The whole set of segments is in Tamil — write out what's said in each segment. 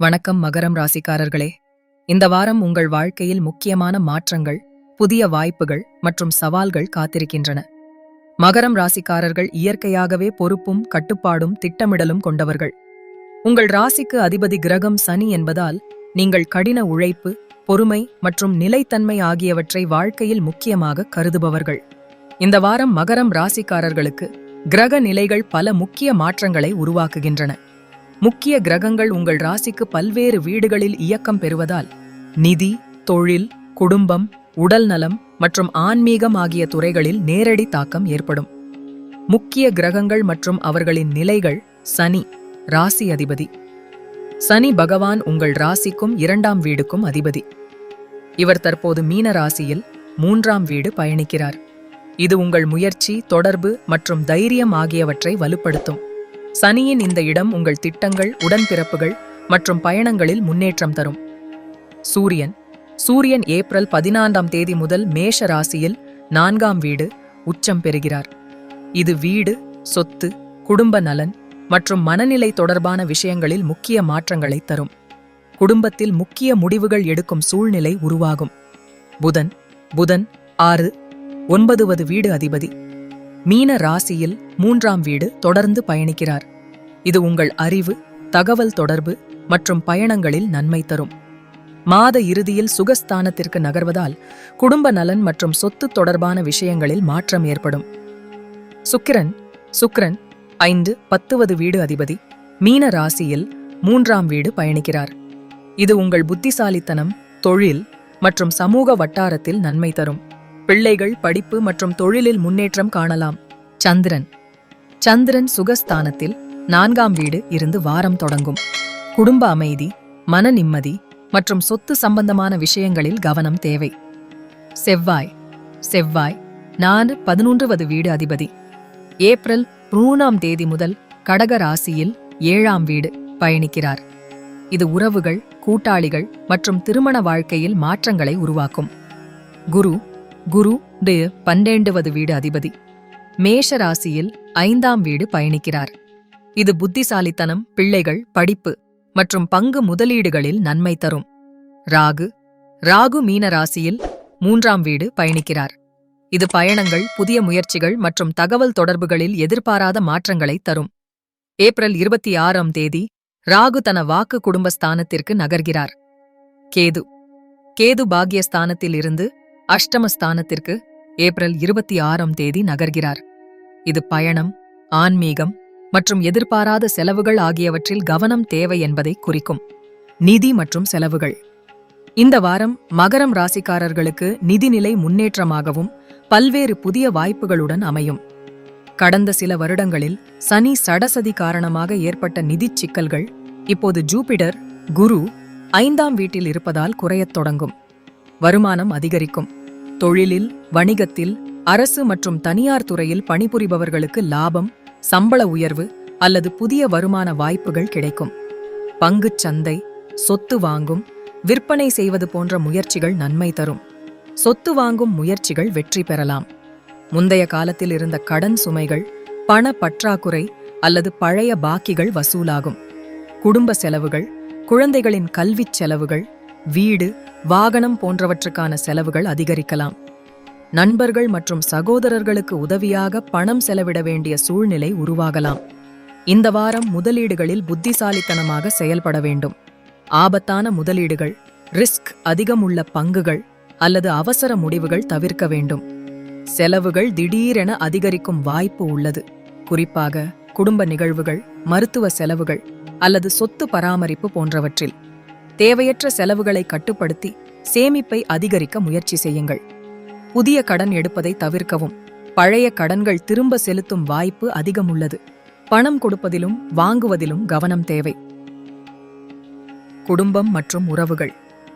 வணக்கம் மகரம் ராசிக்காரர்களே. இந்த வாரம் உங்கள் வாழ்க்கையில் முக்கியமான மாற்றங்கள் புதிய வாய்ப்புகள் மற்றும் சவால்கள் காத்திருக்கின்றன. மகரம் ராசிக்காரர்கள் இயற்கையாகவே பொறுப்பும் கட்டுப்பாடும் திட்டமிடலும் கொண்டவர்கள். உங்கள் ராசிக்கு அதிபதி கிரகம் சனி என்பதால் நீங்கள் கடின உழைப்பு பொறுமை மற்றும் நிலைத்தன்மை ஆகியவற்றை வாழ்க்கையில் முக்கியமாக கருதுபவர்கள். இந்த வாரம் மகரம் ராசிக்காரர்களுக்கு கிரக நிலைகள் பல முக்கிய மாற்றங்களை உருவாக்குகின்றன. முக்கிய கிரகங்கள் உங்கள் ராசிக்கு பல்வேறு வீடுகளில் இயக்கம் பெறுவதால் நிதி தொழில் குடும்பம் உடல் நலம் மற்றும் ஆன்மீகம் ஆகிய துறைகளில் நேரடி தாக்கம் ஏற்படும். முக்கிய கிரகங்கள் மற்றும் அவர்களின் நிலைகள் சனி ராசி அதிபதி. சனி பகவான் உங்கள் ராசிக்கும் இரண்டாம் வீடுக்கும் அதிபதி. இவர் தற்போது மீன ராசியில் மூன்றாம் வீடு பயணிக்கிறார். இது உங்கள் முயற்சி தொடர்பு மற்றும் தைரியம் ஆகியவற்றை வலுப்படுத்தும். சனியின் இந்த இடம் உங்கள் திட்டங்கள் உடன்பிறப்புகள் மற்றும் பயணங்களில் முன்னேற்றம் தரும். சூரியன். சூரியன் ஏப்ரல் பதினான்காம் தேதி முதல் மேஷ ராசியில் நான்காம் வீடு உச்சம் பெறுகிறார். இது வீடு சொத்து குடும்ப நலன் மற்றும் மனநிலை தொடர்பான விஷயங்களில் முக்கிய மாற்றங்களை தரும். குடும்பத்தில் முக்கிய முடிவுகள் எடுக்கும் சூழ்நிலை உருவாகும். புதன். புதன் ஆறு ஒன்பதுவது வீடு அதிபதி. மீன ராசியில் மூன்றாம் வீடு தொடர்ந்து பயணிக்கிறார். இது உங்கள் அறிவு தகவல் தொடர்பு மற்றும் பயணங்களில் நன்மை தரும். மாத இறுதியில் சுகஸ்தானத்திற்கு நகர்வதால் குடும்ப நலன் மற்றும் சொத்து தொடர்பான விஷயங்களில் மாற்றம் ஏற்படும். சுக்கிரன் சுக்கிரன் ஐந்து பத்துவது வீடு அதிபதி மீன ராசியில் மூன்றாம் வீடு பயணிக்கிறார். இது உங்கள் புத்திசாலித்தனம் தொழில் மற்றும் சமூக வட்டாரத்தில் நன்மை தரும். பிள்ளைகள் படிப்பு மற்றும் தொழிலில் முன்னேற்றம் காணலாம். சந்திரன். சந்திரன் சுகஸ்தானத்தில் நான்காம் வீடு இருந்து வாரம் தொடங்கும். குடும்ப அமைதி மன நிம்மதி மற்றும் சொத்து சம்பந்தமான விஷயங்களில் கவனம் தேவை. செவ்வாய். செவ்வாய் நான் பதினொன்றுவது வீடு அதிபதி. ஏப்ரல் மூணாம் தேதி முதல் கடக ராசியில் ஏழாம் வீடு பயணிக்கிறார். இது உறவுகள் கூட்டாளிகள் மற்றும் திருமண வாழ்க்கையில் மாற்றங்களை உருவாக்கும். குரு குரு டு பன்னெண்டுவது வீடு அதிபதி. மேஷ ராசியில் ஐந்தாம் வீடு பயணிக்கிறார். இது புத்திசாலித்தனம் பிள்ளைகள் படிப்பு மற்றும் பங்கு முதலீடுகளில் நன்மை தரும். ராகு ராகு மீன ராசியில் மூன்றாம் வீடு பயணிக்கிறார். இது பயணங்கள் புதிய முயற்சிகள் மற்றும் தகவல் தொடர்புகளில் எதிர்பாராத மாற்றங்களை தரும். ஏப்ரல் இருபத்தி ஆறாம் தேதி ராகு தன வாக்கு குடும்பஸ்தானத்திற்கு நகர்கிறார். கேது கேது பாக்யஸ்தானத்தில் இருந்து அஷ்டமஸ்தானத்திற்கு ஏப்ரல் இருபத்தி ஆறாம் தேதி நகர்கிறார். இது பயணம் ஆன்மீகம் மற்றும் எதிர்பாராத செலவுகள் ஆகியவற்றில் கவனம் தேவை என்பதை குறிக்கும். நிதி மற்றும் செலவுகள். இந்த வாரம் மகரம் ராசிக்காரர்களுக்கு நிதிநிலை முன்னேற்றமாகவும் பல்வேறு புதிய வாய்ப்புகளுடன் அமையும். கடந்த சில வருடங்களில் சனி சடசதி காரணமாக ஏற்பட்ட நிதிச் சிக்கல்கள் இப்போது ஜூபிடர் குரு ஐந்தாம் வீட்டில் இருப்பதால் குறையத் தொடங்கும். வருமானம் அதிகரிக்கும். தொழிலில் வணிகத்தில் அரசு மற்றும் தனியார் துறையில் பணிபுரிபவர்களுக்கு லாபம் சம்பள உயர்வு அல்லது புதிய வருமான வாய்ப்புகள் கிடைக்கும். பங்குச் சந்தை சொத்து வாங்கும் விற்பனை செய்வது போன்ற முயற்சிகள் நன்மை தரும். சொத்து வாங்கும் முயற்சிகள் வெற்றி பெறலாம். முந்தைய காலத்தில் இருந்த கடன் சுமைகள் பண பற்றாக்குறை அல்லது பழைய பாக்கிகள் வசூலாகும். குடும்ப செலவுகள் குழந்தைகளின் கல்விச் செலவுகள் வீடு வாகனம் போன்றவற்றுக்கான செலவுகள் அதிகரிக்கலாம். நண்பர்கள் மற்றும் சகோதரர்களுக்கு உதவியாக பணம் செலவிட வேண்டிய சூழ்நிலை உருவாகலாம். இந்த வாரம் முதலீடுகளில் புத்திசாலித்தனமாக செயல்பட வேண்டும். ஆபத்தான முதலீடுகள் ரிஸ்க் அதிகம் உள்ள பங்குகள் அல்லது அவசர முடிவுகள் தவிர்க்க வேண்டும். செலவுகள் திடீரென அதிகரிக்கும் வாய்ப்பு உள்ளது. குறிப்பாக குடும்ப நிகழ்வுகள் மருத்துவ செலவுகள் அல்லது சொத்து பராமரிப்பு போன்றவற்றில். தேவையற்ற செலவுகளை கட்டுப்படுத்தி சேமிப்பை அதிகரிக்க முயற்சி செய்யுங்கள். புதிய கடன் எடுப்பதை தவிர்க்கவும். பழைய கடன்கள் திரும்ப செலுத்தும் வாய்ப்பு அதிகம் உள்ளது பணம் கொடுப்பதிலும் வாங்குவதிலும் கவனம் தேவை. குடும்பம் மற்றும் உறவுகள்.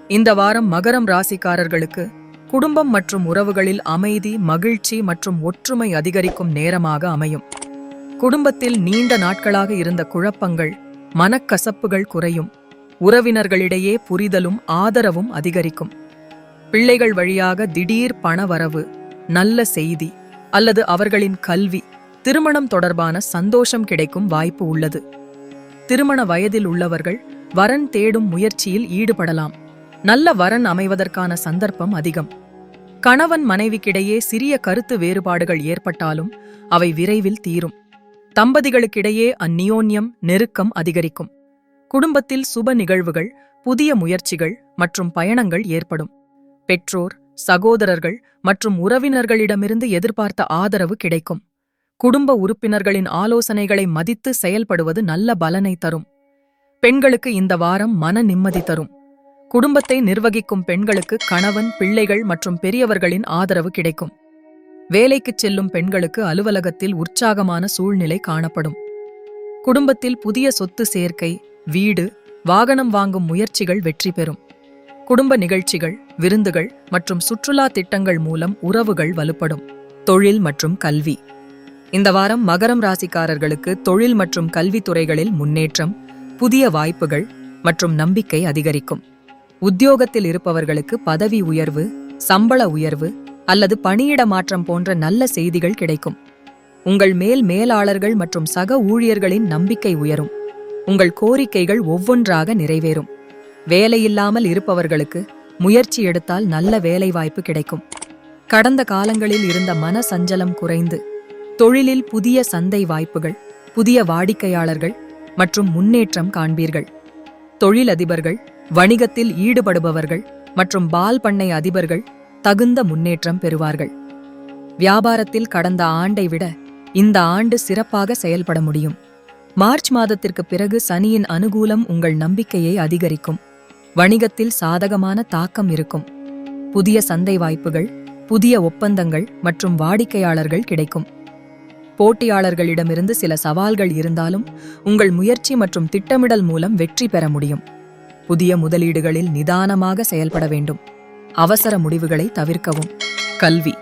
இந்த வாரம் மகரம் ராசிக்காரர்களுக்கு குடும்பம் மற்றும் உறவுகளில் அமைதி மகிழ்ச்சி மற்றும் ஒற்றுமை அதிகரிக்கும் நேரமாக அமையும். குடும்பத்தில் நீண்ட நாட்களாக இருந்த குழப்பங்கள் மனக்கசப்புகள் குறையும். உறவினர்களிடையே புரிதலும் ஆதரவும் அதிகரிக்கும். பிள்ளைகள் வழியாக திடீர் பணவரவு நல்ல செய்தி அல்லது அவர்களின் கல்வி திருமணம் தொடர்பான சந்தோஷம் கிடைக்கும் வாய்ப்பு உள்ளது. திருமண வயதில் உள்ளவர்கள் வரன் தேடும் முயற்சியில் ஈடுபடலாம். நல்ல வரன் அமைவதற்கான சந்தர்ப்பம் அதிகம். கணவன் மனைவிக்கிடையே சிறிய கருத்து வேறுபாடுகள் ஏற்பட்டாலும் அவை விரைவில் தீரும். தம்பதிகளுக்கிடையே அந்நியோன்யம் நெருக்கம் அதிகரிக்கும். குடும்பத்தில் சுப நிகழ்வுகள் புதிய முயற்சிகள் மற்றும் பயணங்கள் ஏற்படும். பெற்றோர் சகோதரர்கள் மற்றும் உறவினர்களிடமிருந்து எதிர்பார்த்த ஆதரவு கிடைக்கும். குடும்ப உறுப்பினர்களின் ஆலோசனைகளை மதித்து செயல்படுவது நல்ல பலனை தரும். பெண்களுக்கு இந்த வாரம் மன நிம்மதி தரும். குடும்பத்தை நிர்வகிக்கும் பெண்களுக்கு கணவன் பிள்ளைகள் மற்றும் பெரியவர்களின் ஆதரவு கிடைக்கும். வேலைக்குச் செல்லும் பெண்களுக்கு அலுவலகத்தில் உற்சாகமான சூழ்நிலை காணப்படும். குடும்பத்தில் புதிய சொத்து சேர்க்கை வீடு வாகனம் வாங்கும் முயற்சிகள் வெற்றி பெறும். குடும்ப நிகழ்ச்சிகள் விருந்துகள் மற்றும் சுற்றுலா திட்டங்கள் மூலம் உறவுகள் வலுப்படும். தொழில் மற்றும் கல்வி. இந்த வாரம் மகரம் ராசிக்காரர்களுக்கு தொழில் மற்றும் கல்வித்துறைகளில் முன்னேற்றம் புதிய வாய்ப்புகள் மற்றும் நம்பிக்கை அதிகரிக்கும். உத்தியோகத்தில் இருப்பவர்களுக்கு பதவி உயர்வு சம்பள உயர்வு அல்லது பணியிட மாற்றம் போன்ற நல்ல செய்திகள் கிடைக்கும். உங்கள் மேல் மேலாளர்கள் மற்றும் சக ஊழியர்களின் நம்பிக்கை உயரும். உங்கள் கோரிக்கைகள் ஒவ்வொன்றாக நிறைவேறும். வேலையில்லாமல் இருப்பவர்களுக்கு முயற்சி எடுத்தால் நல்ல வேலைவாய்ப்பு கிடைக்கும். கடந்த காலங்களில் இருந்த மன சஞ்சலம் குறைந்து தொழிலில் புதிய சந்தை வாய்ப்புகள் புதிய வாடிக்கையாளர்கள் மற்றும் முன்னேற்றம் காண்பீர்கள். தொழிலதிபர்கள் வணிகத்தில் ஈடுபடுபவர்கள் மற்றும் பால் பண்ணை அதிபர்கள் தகுந்த முன்னேற்றம் பெறுவார்கள். வியாபாரத்தில் கடந்த ஆண்டை விட இந்த ஆண்டு சிறப்பாக செயல்பட முடியும். மார்ச் மாதத்திற்கு பிறகு சனியின் அனுகூலம் உங்கள் நம்பிக்கையை அதிகரிக்கும். வணிகத்தில் சாதகமான தாக்கம் இருக்கும். புதிய சந்தை வாய்ப்புகள் புதிய ஒப்பந்தங்கள் மற்றும் வாடிக்கையாளர்கள் கிடைக்கும். போட்டியாளர்களிடமிருந்து சில சவால்கள் இருந்தாலும் உங்கள் முயற்சி மற்றும் திட்டமிடல் மூலம் வெற்றி பெற முடியும். புதிய முதலீடுகளில் நிதானமாக செயல்பட வேண்டும். அவசர முடிவுகளை தவிர்க்கவும். கல்வி.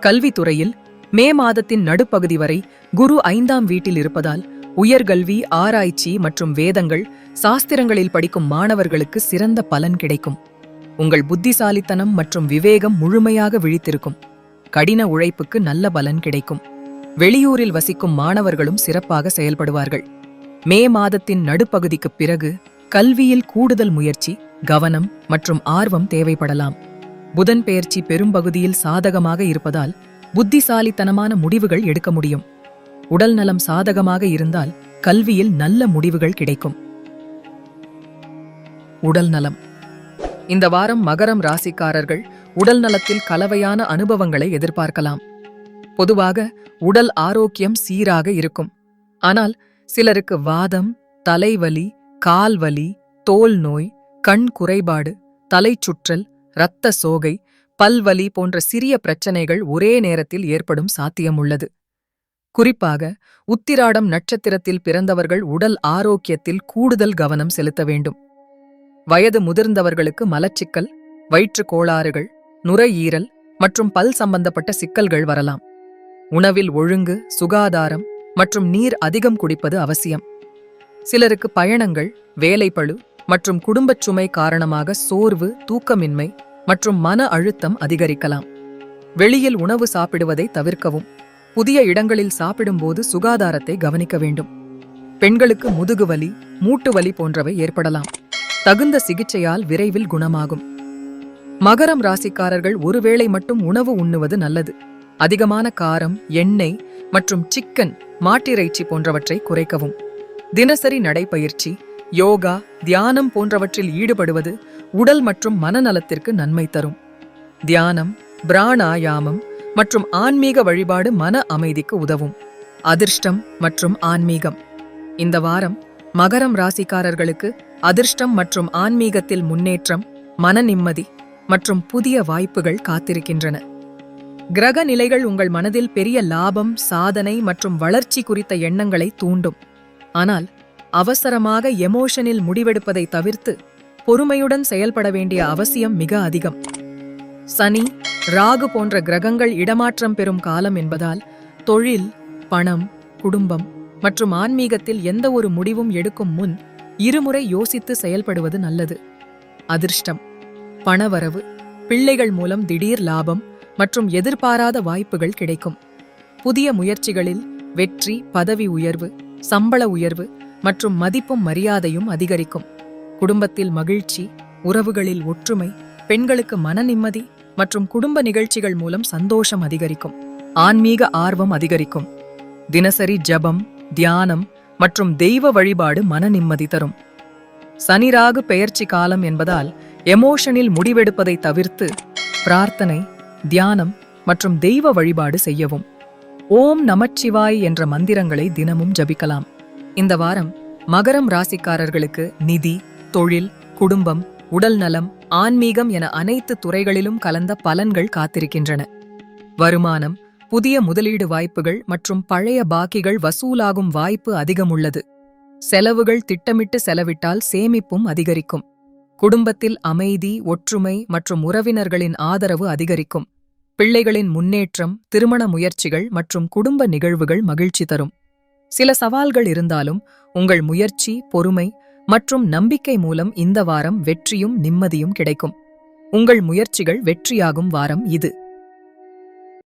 கல்வித்துறையில் மே மாதத்தின் நடுப்பகுதி வரை குரு ஐந்தாம் வீட்டில் இருப்பதால் உயர்கல்வி ஆராய்ச்சி மற்றும் வேதங்கள் சாஸ்திரங்களில் படிக்கும் மாணவர்களுக்கு சிறந்த பலன் கிடைக்கும். உங்கள் புத்திசாலித்தனம் மற்றும் விவேகம் முழுமையாக விழித்திருக்கும். கடின உழைப்புக்கு நல்ல பலன் கிடைக்கும். வெளியூரில் வசிக்கும் மாணவர்களும் சிறப்பாக செயல்படுவார்கள். மே மாதத்தின் நடுப்பகுதிக்குப் பிறகு கல்வியில் கூடுதல் முயற்சி கவனம் மற்றும் ஆர்வம் தேவைப்படலாம். புதன் பெயர்ச்சி பெரும்பகுதியில் சாதகமாக இருப்பதால் புத்திசாலித்தனமான முடிவுகள் எடுக்க முடியும். உடல் நலம் சாதகமாக இருந்தால் கல்வியில் நல்ல முடிவுகள் கிடைக்கும். உடல் நலம் இந்த வாரம் மகரம் ராசிக்காரர்கள் உடல் நலத்தில் கலவையான அனுபவங்களை எதிர்பார்க்கலாம். பொதுவாக உடல் ஆரோக்கியம் சீராக இருக்கும். ஆனால் சிலருக்கு வாதம் தலைவலி கால்வலி தோல் நோய் கண் குறைபாடு தலைச்சுற்றல் இரத்த சோகை பல்வலி போன்ற சிறிய பிரச்சனைகள் ஒரே நேரத்தில் ஏற்படும் சாத்தியம் உள்ளது. குறிப்பாக உத்திராடம் நட்சத்திரத்தில் பிறந்தவர்கள் உடல் ஆரோக்கியத்தில் கூடுதல் கவனம் செலுத்த வேண்டும். வயது முதிர்ந்தவர்களுக்கு மலச்சிக்கல் வயிற்றுக் கோளாறுகள் நுரையீரல் மற்றும் பல் சம்பந்தப்பட்ட சிக்கல்கள் வரலாம். உணவில் ஒழுங்கு சுகாதாரம் மற்றும் நீர் அதிகம் குடிப்பது அவசியம். சிலருக்கு பயணங்கள் வேலைப்பழு மற்றும் குடும்பச் சுமை காரணமாக சோர்வு தூக்கமின்மை மற்றும் மன அழுத்தம் அதிகரிக்கலாம். வெளியில் உணவு சாப்பிடுவதை தவிர்க்கவும். புதிய இடங்களில் சாப்பிடும்போது சுகாதாரத்தை கவனிக்க வேண்டும். பெண்களுக்கு முதுகுவலி மூட்டு வலி போன்றவை ஏற்படலாம். தகுந்த சிகிச்சையால் விரைவில் குணமாகும். மகரம் ராசிக்காரர்கள் ஒருவேளை மட்டும் உணவு உண்ணுவது நல்லது. அதிகமான காரம் எண்ணெய் மற்றும் சிக்கன் மாட்டிறைச்சி போன்றவற்றை குறைக்கவும். தினசரி நடைப்பயிற்சி யோகா தியானம் போன்றவற்றில் ஈடுபடுவது உடல் மற்றும் மனநலத்திற்கு நன்மை தரும். தியானம் பிராணாயாமம் மற்றும் ஆன்மீக வழிபாடு மன அமைதிக்கு உதவும். அதிர்ஷ்டம் மற்றும் ஆன்மீகம். இந்த வாரம் மகரம் ராசிக்காரர்களுக்கு அதிர்ஷ்டம் மற்றும் ஆன்மீகத்தில் முன்னேற்றம் மன நிம்மதி மற்றும் புதிய வாய்ப்புகள் காத்திருக்கின்றன. கிரக நிலைகள் உங்கள் மனதில் பெரிய லாபம் சாதனை மற்றும் வளர்ச்சி குறித்த எண்ணங்களை தூண்டும். ஆனால் அவசரமாக எமோஷனில் முடிவெடுப்பதை தவிர்த்து பொறுமையுடன் செயல்பட வேண்டிய அவசியம் மிக அதிகம். சனி ராகு போன்ற கிரகங்கள் இடமாற்றம் பெறும் காலம் என்பதால் தொழில் பணம் குடும்பம் மற்றும் ஆன்மீகத்தில் எந்த ஒரு முடிவும் எடுக்கும் முன் இருமுறை யோசித்து செயல்படுவது நல்லது. அதிர்ஷ்டம் பணவரவு பிள்ளைகள் மூலம் திடீர் லாபம் மற்றும் எதிர்பாராத வாய்ப்புகள் கிடைக்கும். புதிய முயற்சிகளில் வெற்றி பதவி உயர்வு சம்பள உயர்வு மற்றும் மதிப்பும் மரியாதையும் அதிகரிக்கும். குடும்பத்தில் மகிழ்ச்சி உறவுகளில் ஒற்றுமை பெண்களுக்கு மன நிம்மதி மற்றும் குடும்ப நிகழ்ச்சிகள் மூலம் சந்தோஷம் அதிகரிக்கும். ஆன்மீக ஆர்வம் அதிகரிக்கும். தினசரி ஜபம் தியானம் மற்றும் தெய்வ வழிபாடு மன நிம்மதி தரும். சனிராகு பெயர்ச்சி காலம் என்பதால் எமோஷனில் முடிவெடுப்பதை தவிர்த்து பிரார்த்தனை தியானம் மற்றும் தெய்வ வழிபாடு செய்யவும். ஓம் நமச்சிவாய் என்ற மந்திரங்களை தினமும் ஜபிக்கலாம். இந்த வாரம் மகரம் ராசிக்காரர்களுக்கு நிதி தொழில் குடும்பம் உடல் நலம் ஆன்மீகம் என அனைத்து துறைகளிலும் கலந்த பலன்கள் காத்திருக்கின்றன. வருமானம் புதிய முதலீடு வாய்ப்புகள் மற்றும் பழைய பாக்கிகள் வசூலாகும் வாய்ப்பு அதிகம் உள்ளது செலவுகள் திட்டமிட்டு செலவிட்டால் சேமிப்பும் அதிகரிக்கும். குடும்பத்தில் அமைதி ஒற்றுமை மற்றும் உறவினர்களின் ஆதரவு அதிகரிக்கும். பிள்ளைகளின் முன்னேற்றம் திருமண முயற்சிகள் மற்றும் குடும்ப நிகழ்வுகள் மகிழ்ச்சி தரும். சில சவால்கள் இருந்தாலும் உங்கள் முயற்சி பொறுமை மற்றும் நம்பிக்கை மூலம் இந்த வாரம் வெற்றியும் நிம்மதியும் கிடைக்கும். உங்கள் முயற்சிகள் வெற்றியாகும் வாரம் இது.